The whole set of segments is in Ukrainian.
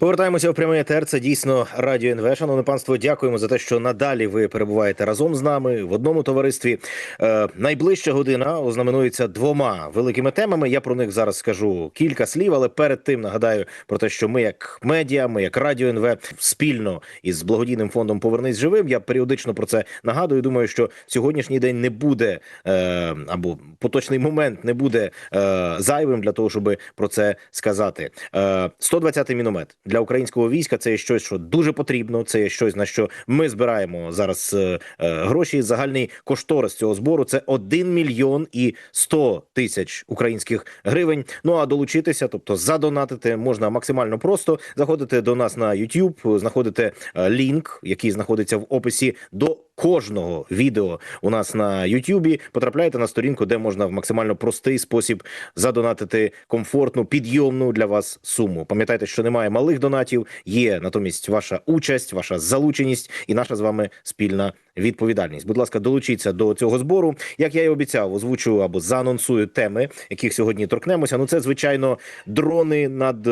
Повертаємося в прямий етер. Це дійсно радіо НВ. Шановне панство, дякуємо за те, що надалі ви перебуваєте разом з нами в одному товаристві. Е, найближча година ознаменується двома великими темами. Я про них зараз скажу кілька слів, але перед тим нагадаю про те, що ми, як медіа, ми як радіо НВ, спільно із благодійним фондом Повернись живим. Я періодично про це нагадую. Думаю, що сьогоднішній день не буде е, або поточний момент не буде е, зайвим для того, щоб про це сказати. Е, 120-й міномет для українського війська це є щось, що дуже потрібно. Це є щось на що ми збираємо зараз е, е, гроші. Загальний кошторис цього збору це 1 мільйон і 100 тисяч українських гривень. Ну а долучитися, тобто задонатити, можна максимально просто. заходити до нас на YouTube, знаходите е, лінк, який знаходиться в описі до кожного відео у нас на Ютубі. Потрапляєте на сторінку, де можна в максимально простий спосіб задонатити комфортну, підйомну для вас суму. Пам'ятайте, що немає малих донатів, є натомість ваша участь, ваша залученість і наша з вами спільна відповідальність. Будь ласка, долучіться до цього збору. Як я і обіцяв, озвучу або заанонсую теми, яких сьогодні торкнемося. Ну, це звичайно дрони над е,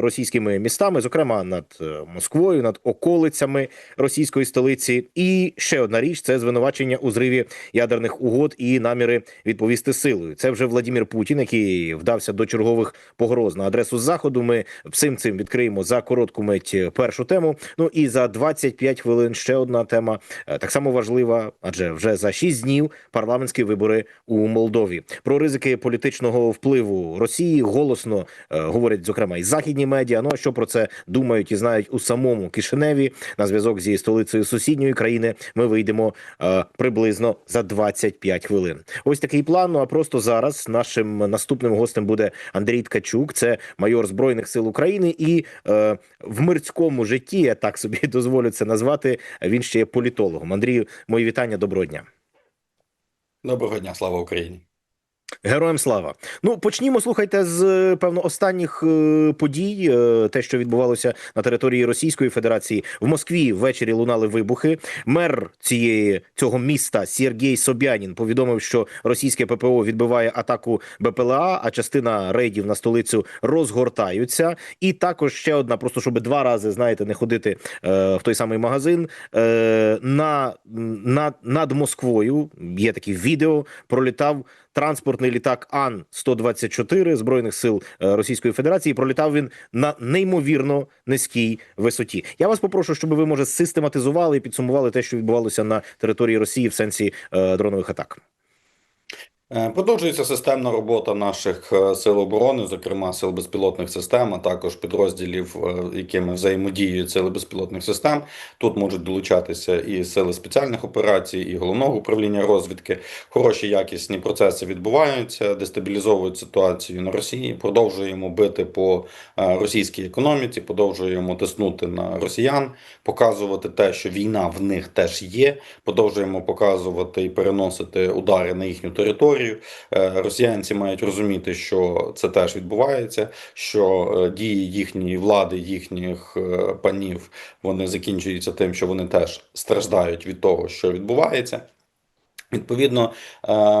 російськими містами, зокрема над е, Москвою, над околицями російської столиці. І ще одна річ це звинувачення у зриві ядерних угод і наміри відповісти силою. Це вже Владимир Путін, який вдався до чергових погроз на адресу заходу. Ми всім цим відкриємо за коротку мить першу тему. Ну і за 25 хвилин ще одна тема е, так само важлива, адже вже за 6 днів парламентські вибори у Молдові. Про ризики політичного впливу Росії голосно е, говорять зокрема і західні медіа. Ну а що про це думають і знають у самому Кишиневі на зв'язок зі столицею сусідньої країни. Ми вийдемо е, приблизно за 25 хвилин. Ось такий план. Ну а просто зараз нашим наступним гостем буде Андрій Ткачук, це майор збройних сил України, і е, в мирському житті я так собі дозволю це назвати. Він ще є політологом. Андрію, мої вітання. Доброго дня. Доброго дня, слава Україні. Героям слава. Ну почнімо. Слухайте з певно останніх е, подій. Е, те, що відбувалося на території Російської Федерації в Москві ввечері лунали вибухи. Мер цієї цього міста Сергій Собянін повідомив, що російське ППО відбиває атаку БПЛА, а частина рейдів на столицю розгортаються. І також ще одна, просто щоб два рази знаєте, не ходити е, в той самий магазин. Е, на, на над Москвою є такі відео. Пролітав транспортний літак Ан 124 збройних сил е, Російської Федерації. Пролітав він на неймовірно низькій висоті. Я вас попрошу, щоб ви може систематизували і підсумували те, що відбувалося на території Росії в сенсі е, дронових атак. Е, Продовжується системна робота наших е, сил оборони, зокрема сил безпілотних систем, а також підрозділів, е, якими взаємодіють сили безпілотних систем. Тут можуть долучатися і сили спеціальних операцій, і головного управління розвідки. Хороші якісні процеси відбуваються, дестабілізовують ситуацію на Росії. Продовжуємо бити по російській економіці, продовжуємо тиснути на росіян, показувати те, що війна в них теж є. Продовжуємо показувати і переносити удари на їхню територію. Е, Росіянці мають розуміти, що це теж відбувається, що е, дії їхньої влади, їхніх е, панів, вони закінчуються тим, що вони теж страждають від того, що відбувається. Відповідно,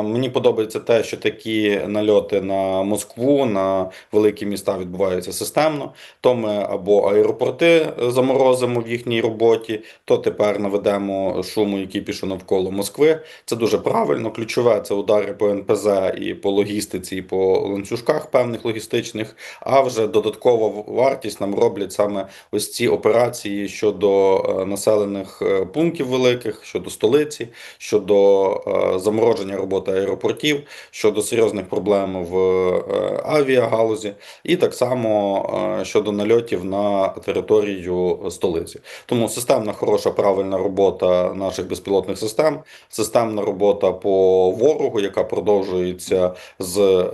мені подобається те, що такі нальоти на Москву, на великі міста відбуваються системно. То ми або аеропорти заморозимо в їхній роботі, то тепер наведемо шуму, який пішов навколо Москви. Це дуже правильно. Ключове це удари по НПЗ і по логістиці, і по ланцюжках певних логістичних. А вже додаткова вартість нам роблять саме ось ці операції щодо населених пунктів великих, щодо столиці, щодо. Е, замороження роботи аеропортів щодо серйозних проблем в е, авіагалузі, і так само е, щодо нальотів на територію столиці. Тому системна хороша правильна робота наших безпілотних систем, системна робота по ворогу, яка продовжується з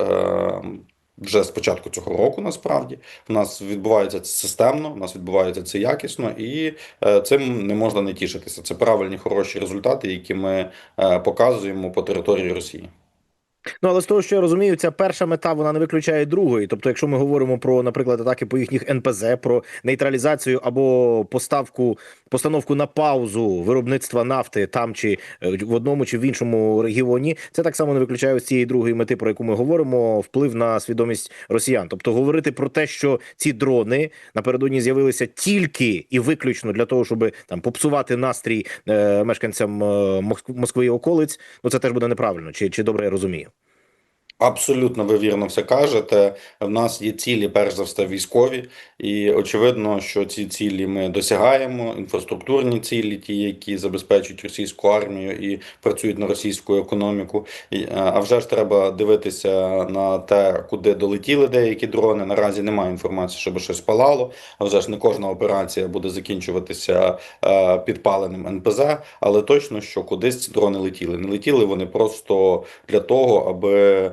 вже з початку цього року. Насправді в нас відбувається це системно, в нас відбувається це якісно, і е, цим не можна не тішитися. Це правильні хороші результати, які ми е, показуємо по території Росії. Ну, але з того, що я розумію, ця перша мета вона не виключає другої. Тобто, якщо ми говоримо про, наприклад, атаки по їхніх НПЗ, про нейтралізацію або поставку, постановку на паузу виробництва нафти там чи е, в одному чи в іншому регіоні, це так само не виключає ось цієї другої мети, про яку ми говоримо, вплив на свідомість росіян. Тобто, говорити про те, що ці дрони напередодні з'явилися тільки і виключно для того, щоб там попсувати настрій е, мешканцям е, Москви і околиць, ну це теж буде неправильно. Чи, чи добре я розумію? Абсолютно ви вірно все кажете. В нас є цілі, перш за все, військові, і очевидно, що ці цілі ми досягаємо. Інфраструктурні цілі, ті, які забезпечують російську армію і працюють на російську економіку. Е, А вже ж треба дивитися на те, куди долетіли деякі дрони. Наразі немає інформації, щоб щось палало. А вже ж не кожна операція буде закінчуватися е, підпаленим НПЗ, але точно, що кудись ці дрони летіли. Не летіли вони просто для того, аби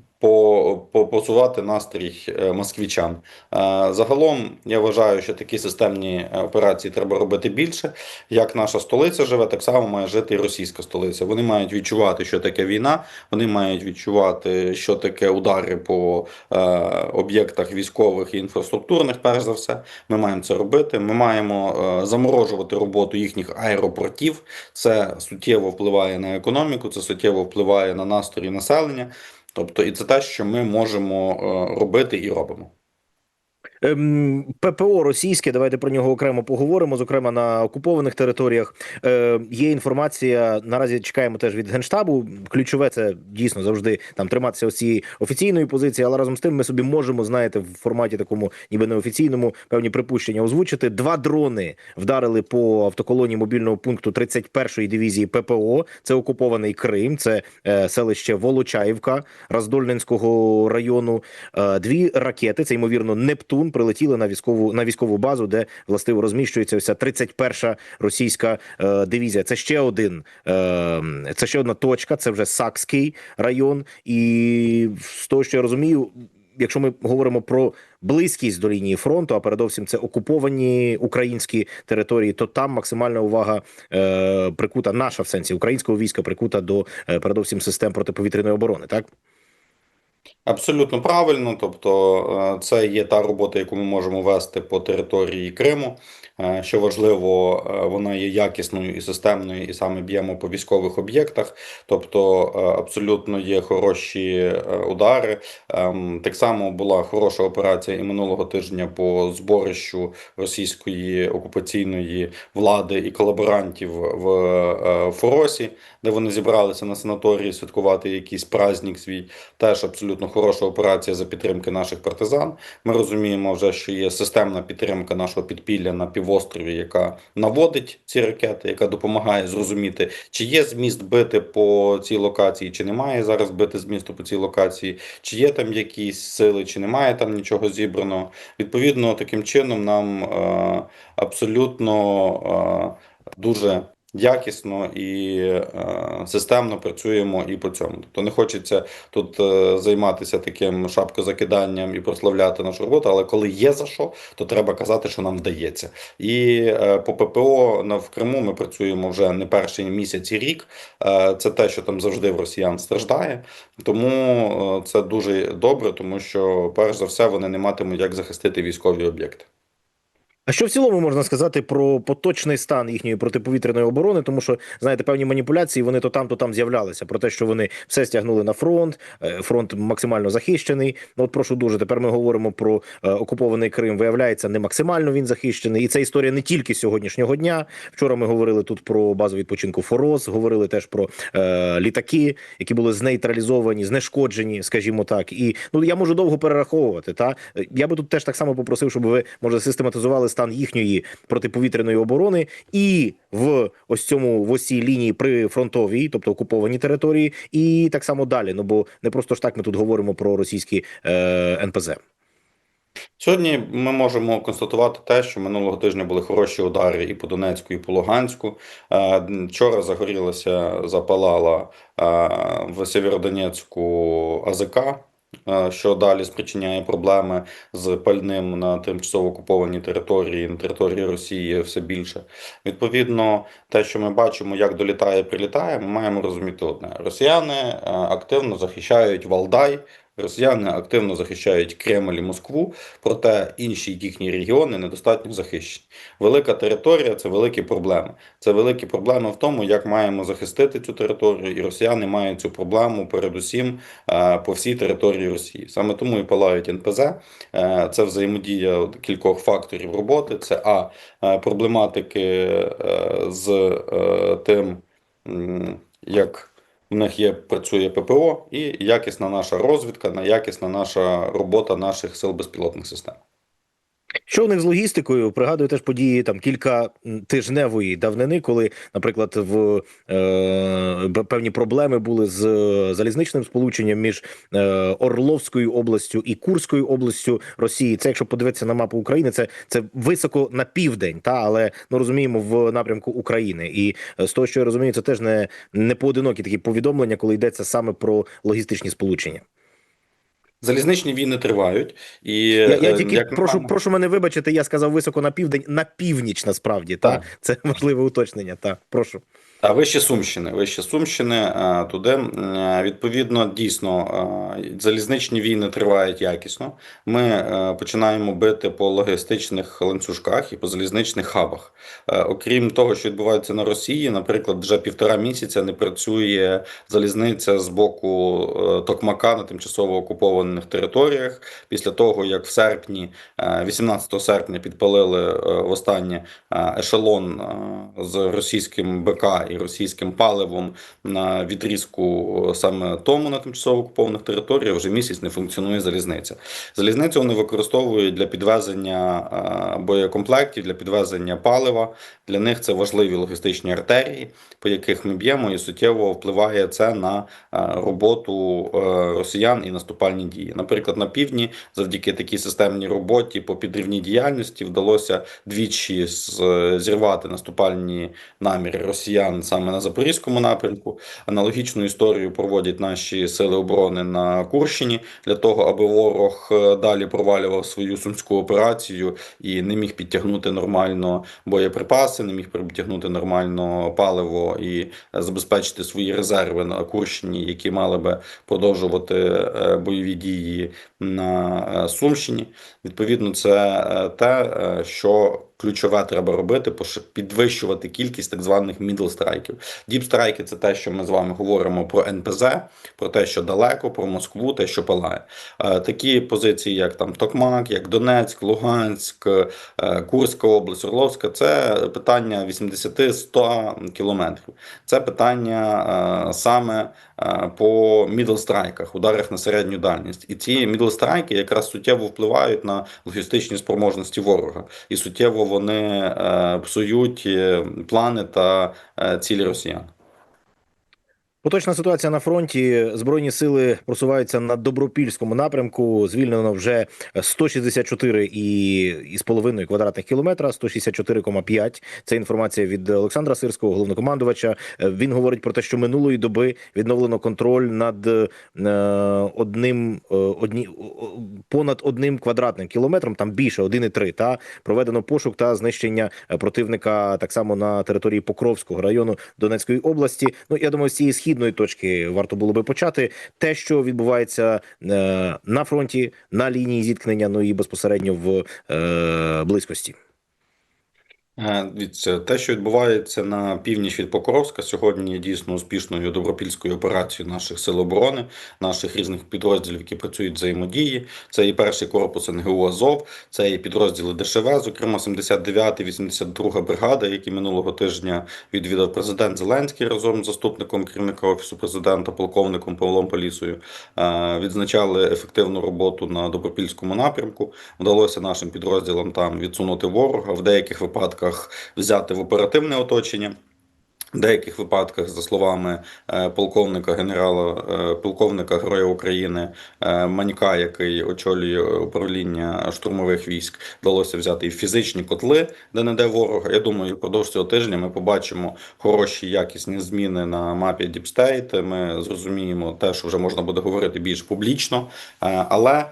посувати настрій е, москвичан. Е, Загалом я вважаю, що такі системні е, операції треба робити більше. Як наша столиця живе, так само має жити і російська столиця. Вони мають відчувати, що таке війна. Вони мають відчувати, що таке удари по об'єктах військових і інфраструктурних. Перш за все, ми маємо це робити. Ми маємо заморожувати роботу їхніх аеропортів. Це суттєво впливає на економіку, це суттєво впливає на настрої населення. Тобто, і це те, що ми можемо е, робити і робимо. Ем, ППО російське, давайте про нього окремо поговоримо. Зокрема, на окупованих територіях е, є інформація. Наразі чекаємо теж від генштабу. Ключове це дійсно завжди там триматися ось цієї офіційної позиції, але разом з тим ми собі можемо, знаєте, в форматі такому, ніби неофіційному, певні припущення озвучити. Два дрони вдарили по автоколоні мобільного пункту 31-ї дивізії ППО. Це окупований Крим, це е, селище Волочаївка Роздольненського району. Е, дві ракети, це ймовірно Нептун, прилетіли на військову на військову базу, де властиво розміщується вся 31-ша російська е, дивізія. Це ще один, е, це ще одна точка. Це вже Сакський район. І з того, що я розумію, якщо ми говоримо про близькість до лінії фронту, а передовсім це окуповані українські території, то там максимальна увага е, прикута наша в сенсі українського війська прикута до е, передовсім систем протиповітряної оборони. Так. Абсолютно правильно, тобто е, це є та робота, яку ми можемо вести по території Криму. Е, Що важливо, е, вона є якісною і системною, і саме б'ємо по військових об'єктах. Тобто абсолютно є хороші удари. Ем, Так само була хороша операція і минулого тижня по зборищу російської окупаційної влади і колаборантів в Форосі, де вони зібралися на санаторії святкувати якийсь праздник свій. Теж абсолютно хороша операція за підтримки наших партизан. Ми розуміємо вже, що є системна підтримка нашого підпілля на півострові, яка наводить ці ракети, яка допомагає зрозуміти, чи є зміст бити по цій локації, чи немає зараз бити змісту по цій локації, чи є там якісь сили, чи немає там нічого зібраного. Відповідно, таким чином нам е, абсолютно е, дуже якісно і е, системно працюємо і по цьому. Тобто не хочеться тут е, займатися таким шапкозакиданням і прославляти нашу роботу, але коли є за що, то треба казати, що нам вдається. І е, по ППО на в Криму ми працюємо вже не перший місяць і рік. Е, Це те, що там завжди в росіян страждає. Тому е, це дуже добре, тому що перш за все вони не матимуть як захистити військові об'єкти. А що в цілому можна сказати про поточний стан їхньої протиповітряної оборони? Тому що знаєте, певні маніпуляції вони то там, то там з'являлися про те, що вони все стягнули на фронт. е, Фронт максимально захищений. Ну от прошу дуже. Тепер ми говоримо про е, окупований Крим. Виявляється, не максимально він захищений. І це історія не тільки сьогоднішнього дня. Вчора ми говорили тут про базу відпочинку Форос. Говорили теж про е, літаки, які були знейтралізовані, знешкоджені, скажімо так. І ну я можу довго перераховувати. Та Е, я би тут теж так само попросив, щоб ви може систематизували стан їхньої протиповітряної оборони і в ось цьому в осій лінії прифронтовій, тобто окуповані території, і так само далі. Ну бо не просто ж так ми тут говоримо про російські е, НПЗ. Сьогодні ми можемо констатувати те, що минулого тижня були хороші удари і по Донецьку, і по Луганську. Е, Вчора загорілася, запалала е, в Сєвєродонецьку АЗК. Що далі спричиняє проблеми з пальним на тимчасово окупованій території, на території Росії все більше. Відповідно, те, що ми бачимо, як долітає, прилітає, ми маємо розуміти одне: росіяни е, активно захищають Валдай. Росіяни активно захищають Кремль і Москву, проте інші їхні регіони недостатньо захищені. Велика територія це великі проблеми. Це великі проблеми в тому, як маємо захистити цю територію, і росіяни мають цю проблему передусім е, по всій території Росії. Саме тому і палають НПЗ. Е, Це взаємодія кількох факторів роботи. Це а е, проблематики з тим, як в них є працює ППО, і якісна наша розвідка, на якісна наша робота наших сил безпілотних систем. Що у них з логістикою? Пригадую теж події там кілька тижневої давнини, коли, наприклад, в е, певні проблеми були з е, залізничним сполученням між е, Орловською областю і Курською областю Росії. Це якщо подивитися на мапу України, це, це високо на південь, та але ну розуміємо в напрямку України. І е, з того, що я розумію, це теж не, не поодинокі такі повідомлення, коли йдеться саме про логістичні сполучення. Залізничні війни тривають, і Я, я е, тільки як прошу, прошу мене вибачити. Я сказав високо на південь, на північ насправді. Та Так. це важливе уточнення. Та прошу. А вище Сумщини, вище Сумщини е, туди Е, відповідно дійсно е, залізничні війни тривають якісно. Ми починаємо бити по логістичних ланцюжках і по залізничних хабах. Окрім того, що відбувається на Росії, наприклад, вже півтора місяця не працює залізниця з боку Токмака на тимчасово окупованих територіях. Після того, як в серпні, е, 18 серпня, підпалили востаннє е, ешелон з російським БК і російським паливом на відрізку саме тому на тимчасово окупованих територіях вже місяць не функціонує залізниця. Залізницю вони використовують для підвезення боєкомплектів, для підвезення палива. Для них це важливі логістичні артерії, по яких ми б'ємо, і суттєво впливає це на роботу е, росіян і наступальні дії. Наприклад, на півдні, завдяки такій системній роботі по підривній діяльності, вдалося двічі зірвати наступальні наміри росіян саме на запорізькому напрямку. Аналогічну історію проводять наші сили оборони на Курщині для того, аби ворог е, далі провалював свою сумську операцію і не міг підтягнути нормально боєприпаси, не міг підтягнути нормально паливо і забезпечити свої резерви на Курщині, які мали би продовжувати е, бойові дії на е, Сумщині. Відповідно, це те, що ключове треба робити, підвищувати кількість так званих мідл-страйків. Діп-страйки – це те, що ми з вами говоримо про НПЗ, про те, що далеко, про Москву, те, що палає. Е, Такі позиції, як там Токмак, як Донецьк, Луганськ, е, Курська область, Орловська, це питання 80-100 кілометрів. Це питання е, саме по мідлстрайках, ударах на середню дальність. І ці мідлстрайки якраз суттєво впливають на логістичні спроможності ворога, і суттєво вони е, псують е, плани та е, цілі росіян. Поточна ситуація на фронті. Збройні сили просуваються на добропільському напрямку. Звільнено вже 164 і, і з половиною квадратних кілометра, 164,5. Це інформація від Олександра Сирського, головнокомандувача. Е, Він говорить про те, що минулої доби відновлено контроль над е, одним е, одні понад одним квадратним кілометром. Там більше 1,3, Та проведено пошук та знищення противника так само на території Покровського району Донецької області. Ну я думаю, з цієї східної точки варто було би почати. Те, що відбувається е, на фронті, на лінії зіткнення, ну і безпосередньо в е, близькості. Е, те, що відбувається на північ від Покровська, сьогодні є дійсно успішною добропільською операцією наших сил оборони, наших різних підрозділів, які працюють взаємодії. Це і перший корпус НГУ Азов, це і підрозділи ДШВ, зокрема 79 і 82 бригада, які минулого тижня відвідав президент Зеленський разом з заступником керівника офісу президента, полковником Павлом Полісою. Е, Відзначали ефективну роботу на добропільському напрямку. Вдалося нашим підрозділам там відсунути ворога в деяких випадках взяти в оперативне оточення. Деяких випадках, за словами е, полковника генерала, е, полковника Героя України е, Манька, який очолює управління штурмових військ, вдалося взяти і фізичні котли, де не де ворога. Я думаю, впродовж цього тижня ми побачимо хороші якісні зміни на мапі State. Ми зрозуміємо те, що вже можна буде говорити більш публічно, але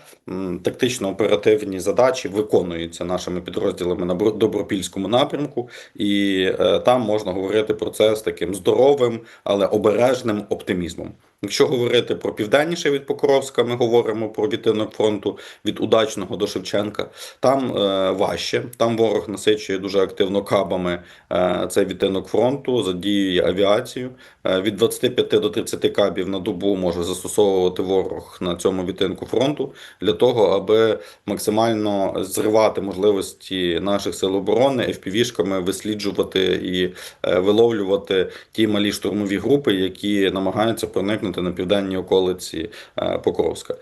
тактично-оперативні задачі виконуються нашими підрозділами на Бро- Добропільському напрямку, і там можна говорити про це з таким здоровим, але обережним оптимізмом. Якщо говорити про південніше від Покровська, ми говоримо про відтинок фронту від Удачного до Шевченка. Там е, важче. Там ворог насичує дуже активно кабами е, цей відтинок фронту, задіює авіацію. Е, від 25 до 30 кабів на добу може застосовувати ворог на цьому відтинку фронту для того, аби максимально зривати можливості наших сил оборони FPV-шками, висліджувати і е, виловлювати ті малі штурмові групи, які намагаються проникнути на південні околиці е, Покровська.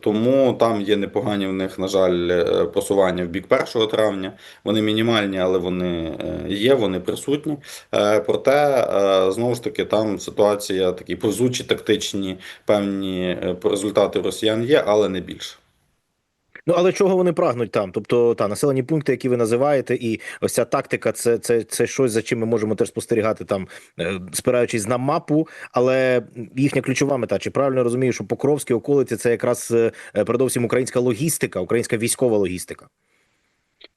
Тому там є непогані в них, на жаль, просування в бік 1 травня. Вони мінімальні, але вони є, вони присутні. Проте, е, знову ж таки, там ситуація такі повзучі, тактичні певні е, результати росіян є, але не більше. Ну але чого вони прагнуть там? Тобто та населені пункти, які ви називаєте, і ось ця тактика, це, це, це щось, за чим ми можемо теж спостерігати там, е, спираючись на мапу. Але їхня ключова мета, чи правильно я розумію, що Покровські околиці це якраз е, передовсім українська логістика, українська військова логістика.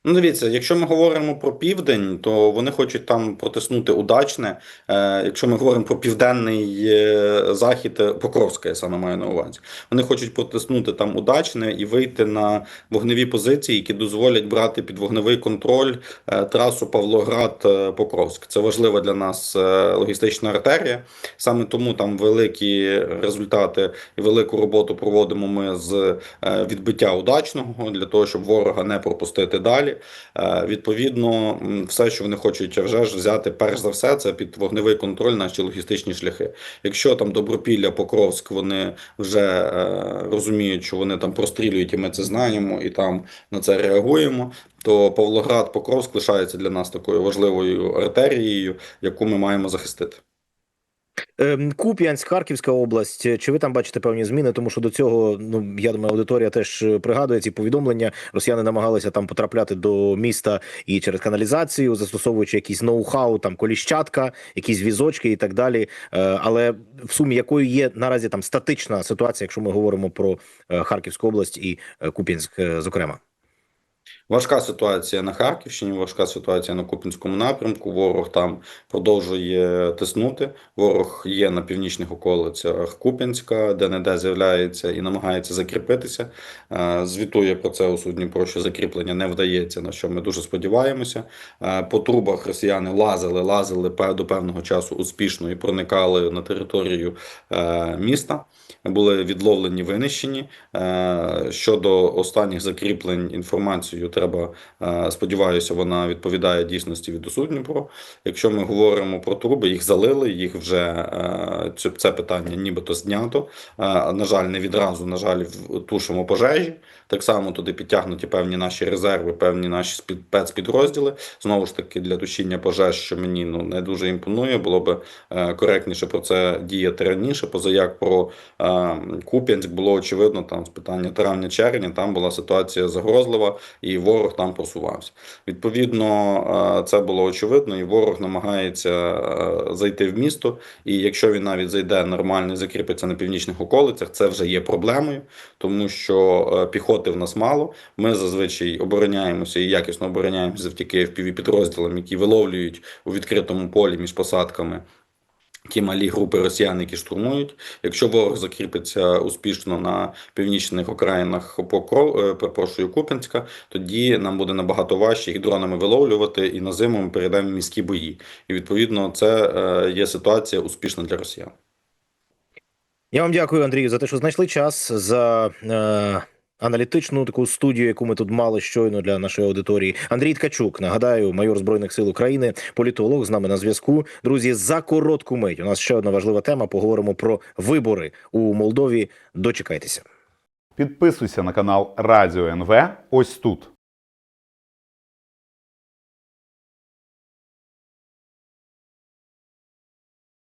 Ну, дивіться, якщо ми говоримо про південь, то вони хочуть там протиснути удачне. Е, якщо ми говоримо про південний е, захід е, Покровська, я саме маю на увазі, вони хочуть протиснути там удачне і вийти на вогневі позиції, які дозволять брати під вогневий контроль е, трасу Павлоград-Покровськ. Це важлива для нас логістична артерія. Саме тому там великі результати і велику роботу проводимо ми з відбиття удачного для того, щоб ворога не пропустити далі. Е, Відповідно, все, що вони хочуть вже ж взяти, перш за все, це під вогневий контроль наші логістичні шляхи. Якщо там Добропілля, Покровськ, вони вже е, розуміють, що вони там прострілюють, і ми це знаємо, і там на це реагуємо. То Павлоград, Покровськ лишається для нас такою важливою артерією, яку ми маємо захистити. Ем, Куп'янськ, Харківська область. Чи ви там бачите певні зміни? Тому що до цього, ну я думаю, аудиторія теж е, пригадує ці повідомлення. Росіяни намагалися там потрапляти до міста і через каналізацію, застосовуючи якісь ноу-хау, там коліщатка, якісь візочки і так далі. Е, Але в сумі якою є наразі там статична ситуація, якщо ми говоримо про е, Харківську область і Куп'янськ, зокрема. Важка ситуація на Харківщині, важка ситуація на Купінському напрямку. Ворог там продовжує тиснути. Ворог є на північних околицях Куп'янська, де не де з'являється і намагається закріпитися. Е, Звітує про це у судні про що закріплення не вдається, на що ми дуже сподіваємося. Е, По трубах росіяни лазили, лазили до певного часу успішно і проникали на територію е, міста. Були відловлені, винищені. Щодо останніх закріплень інформацію треба, е, сподіваюся, вона відповідає дійсності від Дніпро. Якщо ми говоримо про труби, їх залили, їх вже е, це, питання нібито знято. Е, На жаль, не відразу, на жаль, тушимо пожежі. Так само туди підтягнуті певні наші резерви, певні наші спецпідрозділи. Знову ж таки, для тушіння пожеж, що мені ну не дуже імпонує, було би коректніше про це діяти раніше. Поза як про Куп'янськ було очевидно, там з питання травня-червня, там була ситуація загрозлива, і ворог там просувався. Відповідно, е, це було очевидно, і ворог намагається е, зайти в місто. І якщо він навіть зайде нормально і закріпиться на північних околицях, це вже є проблемою, тому що е, піхоти в нас мало. Ми зазвичай обороняємося і якісно обороняємося завдяки fpv підрозділам, які виловлюють у відкритому полі між посадками. Ті малі групи росіян, які штурмують. Якщо ворог закріпиться успішно на північних окраїнах Покров, е, перепрошую, Куп'янська, тоді нам буде набагато важче їх дронами виловлювати, і на зиму ми перейдемо міські бої. І відповідно це е, є ситуація успішна для росіян. Я вам дякую, Андрію, за те, що знайшли час за е, аналітичну таку студію, яку ми тут мали щойно для нашої аудиторії. Андрій Ткачук, нагадаю, майор збройних сил України, політолог з нами на зв'язку. Друзі, за коротку мить. У нас ще одна важлива тема. Поговоримо про вибори у Молдові. Дочекайтеся. Підписуйся на канал Радіо НВ ось тут.